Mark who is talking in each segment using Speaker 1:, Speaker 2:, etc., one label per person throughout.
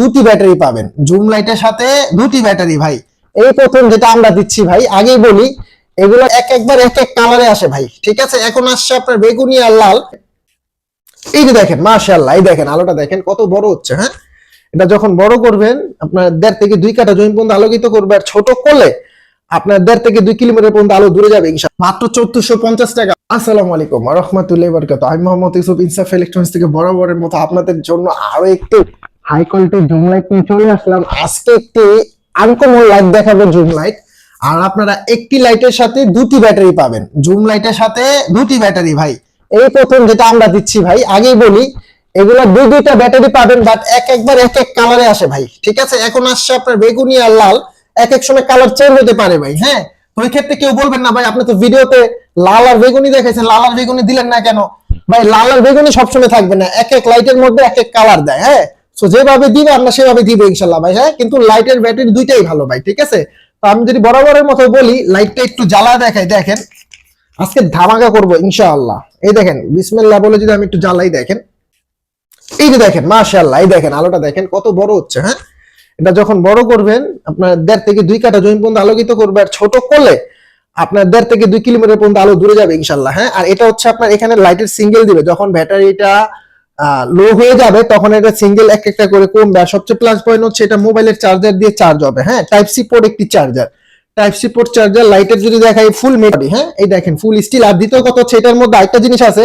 Speaker 1: দুটি ব্যাটারি পাবেন। জুম লাইটের সাথে দুটি ব্যাটারি ভাই। এই প্রথম যেটা আমরা দিচ্ছি ভাই, আগেই বলি, এগুলো এক একবার এক এক কালারে আসে ভাই, ঠিক আছে? এখন আসছে আপনার বেগুনি আর লাল। এই যে দেখেন, মাশাআল্লাহ, এই দেখেন, আলোটা দেখেন, কত বড় হচ্ছে হ্যাঁ? এটা যখন বড় করবেন, আপনার দেড় থেকে দুই কাটা জমি পর্যন্ত আলোকিত করবে, আর ছোট করলে আপনার দেড় থেকে দুই কিলোমিটার পর্যন্ত আলো দূরে যাবে মাত্র চোদ্দশো পঞ্চাশ টাকা। আসসালামু আলাইকুম রহমতুল্লাহ বরকাত আমি মোহাম্মদ ইউসুফ ইনসাফ ইলেকট্রনিক্স থেকে বরাবরের মতো আপনাদের জন্য আরও একটু হাই কোয়ালিটির জুম লাইট নিয়ে চলে আসলাম। আজকে একটি আনকমন লাইট দেখাবো জুম লাইট আর আপনারা একটি লাইটের সাথে দুটি ব্যাটারি পাবেন। জুম লাইটের সাথে দুটি ব্যাটারি ভাই। এই প্রথম যেটা আমরা দিচ্ছি ভাই, আগেই বলি, এগুলো দুই দুইটা ব্যাটারি পাবেন বাট এক একবার এক এক কালারে আসে ভাই। ঠিক আছে? এখন আসছে আপনার বেগুনি আর লাল। এক এক সময় কালার চেঞ্জ হতে পারে ভাই হ্যাঁ? ওই ক্ষেত্রে কেউ বলবেন না ভাই, আপনি তো ভিডিওতে লাল আর বেগুনি দেখেছেন, লাল আর বেগুনি দিলেন না কেন? ভাই, লাল আর বেগুনি সবসময় থাকবে না। এক এক লাইটের মধ্যে এক এক কালার দেয় হ্যাঁ? তো যেভাবে দিবে, আমরা সেভাবে দিব ইনশাল্লাহ ভাই হ্যাঁ? কিন্তু লাইটের ব্যাটারি দুইটাই ভালো ভাই, ঠিক আছে? তো আমি যদি বরাবরের মতো বলি লাইটটা একটু জ্বালা দেখাই দেখেন। আজকে ধামাকা করব ইনশাআল্লাহ। এই দেখেন, বিসমিল্লাহ বলে যদি আমি একটু জ্বালাই, দেখেন। এই যে দেখেন, মাশাআল্লাহ, এই দেখেন, আলোটা দেখেন, কত বড় হচ্ছে হ্যাঁ? এটা যখন বড় করবেন, আপনার দেড় থেকে দুই কাটা জমি পর্যন্ত আলোকিত করবে, আর ছোট করলে আপনার দেড় থেকে দুই কিলোমিটার পর্যন্ত আলো দূরে যাবে ইনশাল্লাহ হ্যাঁ? আর এটা হচ্ছে আপনার এখানে লাইটের সিঙ্গেল দিবে, যখন ব্যাটারিটা লো হয়ে যাবে, তখন এটা সিঙ্গেল এক একটা করে কমবে। আর সবচেয়ে প্লাস পয়েন্ট হচ্ছে এটা মোবাইলের চার্জার দিয়ে চার্জ হবে হ্যাঁ? টাইপ সি পোর্ট একটি charger type C port charger লাইটের যদি দেখাই ফুল মেটারি হ্যাঁ? এই দেখেন ফুল স্টিল আর দ্বিতীয় কথা হচ্ছে এটার মধ্যে আরেকটা জিনিস আছে,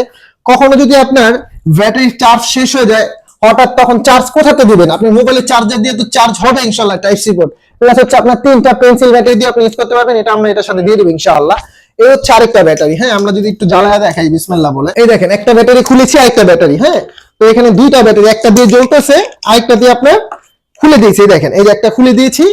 Speaker 1: কখনো যদি আপনার ব্যাটারি চার্জ শেষ হয়ে যায়, হঠাৎ তখন চার্জ কোথাতে দিবেন? আপনি মোবাইলের চার্জার দিয়ে তো চার্জ হবে ইনশাল্লাহ টাইপ সি পোর্ট প্লাস হচ্ছে আপনার তিনটা পেন্সিল ব্যাটারি দিয়ে আপনি ইউজ করতে পারবেন, এটা আমরা এটার সাথে দিয়ে দেবো ইনশাআল্লাহ। এই হচ্ছে আরেকটা ব্যাটারি। হ্যাঁ আমরা যদি একটু জ্বালায় দেখাই, বিসমিল্লাহ বলে। এই দেখেন, একটা ব্যাটারি খুলেছি, আরেকটা ব্যাটারি হ্যাঁ? তো এখানে দুইটা ব্যাটারি, একটা দিয়ে জ্বলতেছে, আরেকটা দিয়ে আপনার খুলে দিয়েছি দেখেন। এই যে একটা খুলে দিয়েছি,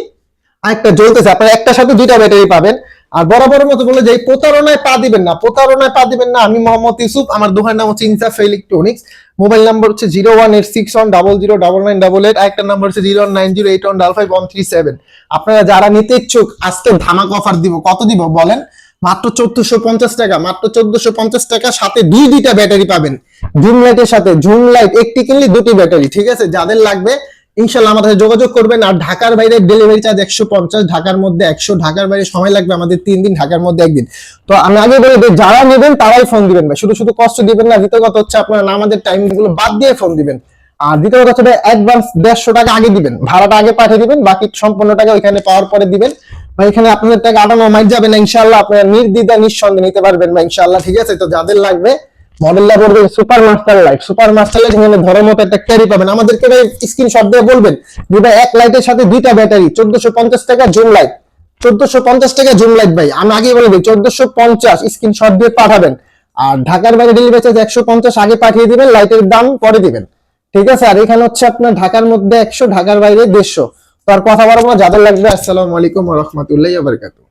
Speaker 1: আরেকটা জ্বলতেছে। আপনার একটার সাথে দুইটা ব্যাটারি পাবেন। আর বরাবর মতো বলে যে প্রতারণায় পা দিবেন না, প্রতারণায় পা দিবেন না। আমি মোহাম্মদ ইউসুফ, আমার দোকানের নাম হচ্ছে ইনসাফ ইলেকট্রনিক্স মোবাইল নাম্বার হচ্ছে zero one eight six one double zero double nine double eight আরেকটা নাম্বার হচ্ছে zero nine zero eight one double five one three seven আপনারা যারা নিতে ইচ্ছুক, আজকে ধামাক অফার দিব। কত দিব বলেন? মাত্র চোদ্দশো পঞ্চাশ টাকা মাত্র চোদ্দশো পঞ্চাশ টাকা সাথে দুই দুইটা ব্যাটারি পাবেন। জুম লাইটের সাথে জুম লাইট একটি কিনলে দুটি ব্যাটারি ঠিক আছে? যাদের লাগবে ইনশাল্লাহ আমাদের সাথে যোগাযোগ করবেন। আর ঢাকার বাইরে ডেলিভারি চার্জ একশো পঞ্চাশ ঢাকার মধ্যে একশো ঢাকার বাইরে সময় লাগবে আমাদের তিন দিন ঢাকার মধ্যে একদিন। তো আমি আগে বলে দিই, যারা নেবেন তারাই ফোন দিবেন ভাই। শুধু শুধু কষ্ট দিবেন না দ্বিতীয় কথা হচ্ছে আপনারা আমাদের টাইমগুলো বাদ দিয়ে ফোন দিবেন। আর দ্বিতীয় কথা হচ্ছে অ্যাডভান্স দেড়শো টাকা আগে দিবেন, ভাড়াটা আগে পাঠিয়ে দিবেন, বাকি সম্পূর্ণ টাকা ওইখানে পাওয়ার পরে দিবেন। বা এখানে আপনাদের টাকা আটানো মাইট যাবে না ইনশাল্লাহ আপনারা নির্দ্বিধা নিঃসন্দেহে নিতে পারবেন বা ইনশাল্লাহ ঠিক আছে? তো যাদের লাগবে মডেলটা পড়বে super master light super master light এখানে ধরার মতো একটা ক্যারি পাবেন। আমাদেরকে ভাই স্ক্রিনশট দিয়ে বলবেন যে, ভাই, এক লাইটের সাথে দুইটা ব্যাটারি চোদ্দশো পঞ্চাশ টাকা জুম লাইট চোদ্দশো পঞ্চাশ টাকা জুম লাইট ভাই। আমি আগে বলে দিই, চোদ্দশো পঞ্চাশ স্ক্রিনশট দিয়ে পাঠাবেন। আর ঢাকার বাইরে ডেলিভারি চার্জ একশো পঞ্চাশ আগে পাঠিয়ে দিবেন লাইটের দাম পরে দিবেন। ঠিক আছে? আর এখানে হচ্ছে আপনার ঢাকার মধ্যে একশো, ঢাকার বাইরে দেড়শো। তো আর কথা বলব যাদের লাগবে, আসসালামু আলাইকুম রহমতুল্লাহ বারকাতুহ।